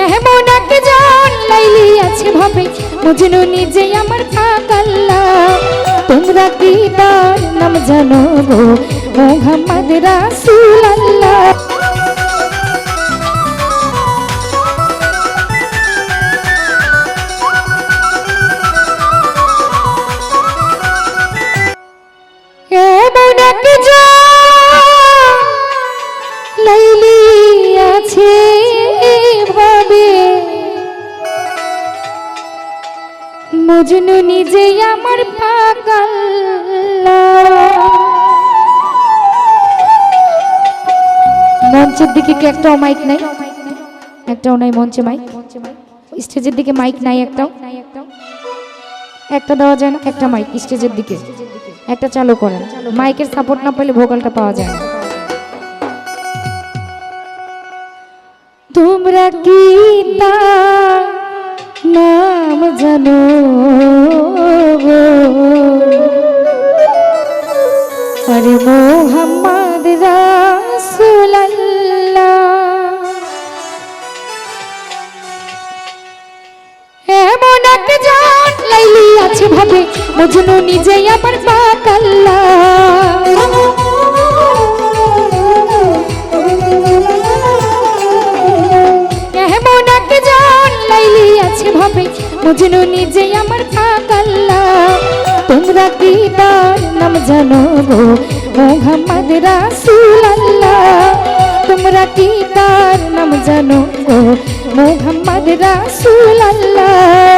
কেমন এক জান লাইলি আছে ভাবে, মজনু নিজে আমার পাগল্লা তোমরা কি তার নাম জানো গো? মোহাম্মদ রাসূল আল্লাহ মজনু নিজে আমার পাগল। মঞ্চের দিকে কি একটাও মাইক নাই? একটাও নাই মঞ্চে মাইক স্টেজের দিকে মাইক নাই একটাও? একটা দেওয়া যায় না, একটা মাইক স্টেজের দিকে। একটা চালু করেন। মাইকের সাপোর্ট না পেলে ভোকালটা পাওয়া যায় না। তোমরা কি তার নাম জানো? আরে মোহাম্মদ রাসূলুল্লাহ এমন এক জন লাইলি আছে ভাবে, মজনু নিজেই আবার পাকাল্লা ভাবে নিজে আমার পাকাল্লা। তোমরা কি তার নাম জানো গো? মোহাম্মদ রাসূল আল্লাহ তোমরা কি তার নাম জানো গো? মোহাম্মদ রাসূল আল্লাহ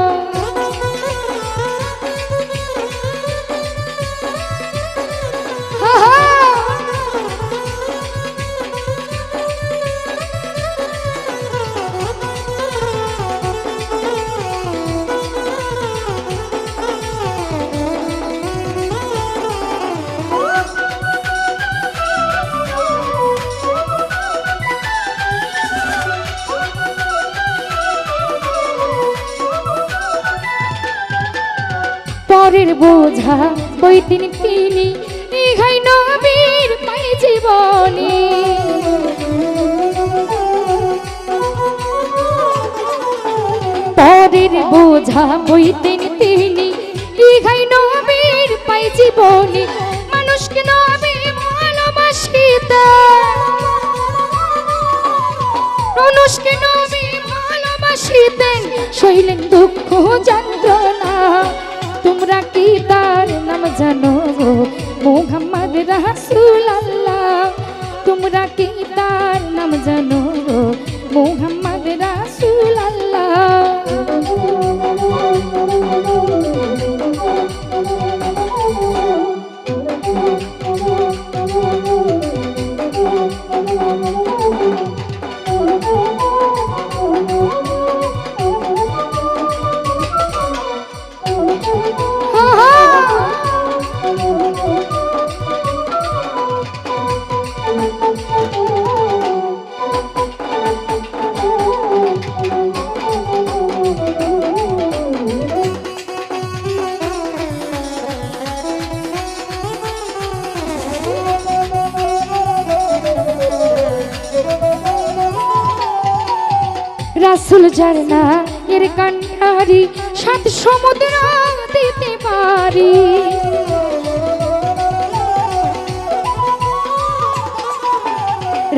পরের বোঝা বই তিনি তিনি ইহাই নবীর পাই জীবনী। পরের বোঝা বই তিনি তিনি ইহাই নবীর পাই জীবনী। মানুষকে নবী ভালোবাসিতে। মানুষকে নবী ভালোবাসিতেন সইলেন দুঃখ যন্ত্রণা তোমরা কি তার নাম জানো? মোহাম্মদ রাসুল আল্লাহ তোমরা কি তার নাম জানো? মোহাম্মদ রাসুল যার না এর কান্ডারি, সাত সমুদ্র দিতে পারি।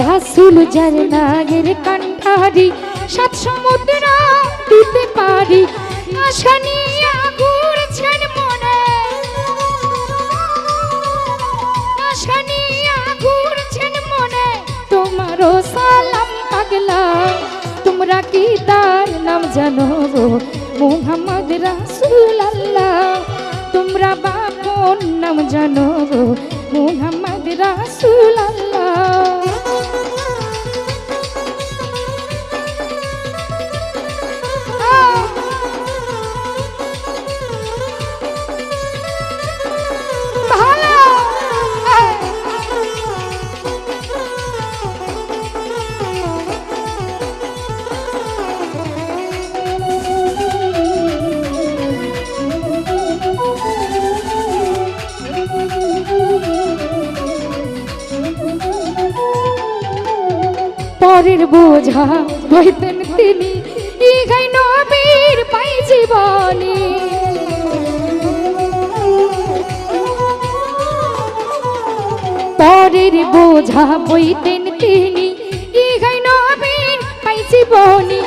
রাসুল যার এর কান্ডারি, সাত সমুদ্র দিতে পারি। তার নাম জানো মোহাম্মদ রাসুল আল্লাহ তোমরা বাপন নাম জানো মুহাম্মদ রাসুল আল্লাহ পরের বোঝা হইতেন তিনি নবীর পাই পরের বোঝা বইতেন তিনি ইগাই নবীর পাই জীবনী।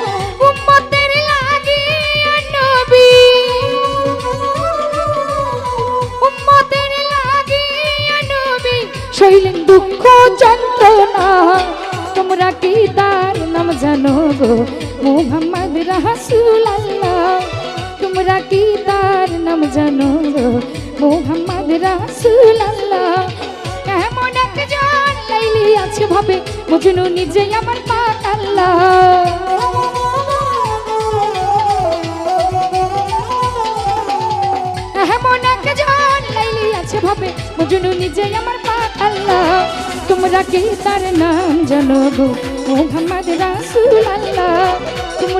মুহাম্মদ রাসূল তোমরা কি তার নাম জানো মুহাম্মদ রাসূল কেমন একজন লাইলি আছে ভাবে, মজনু নিজে আমার পাক আল্লাহ। এমন আছে ভাবে, মজনু নিজে আমার পাক আল্লাহ। তোমরা কি তার নাম জানো গো? মোহাম্মদ রাসূল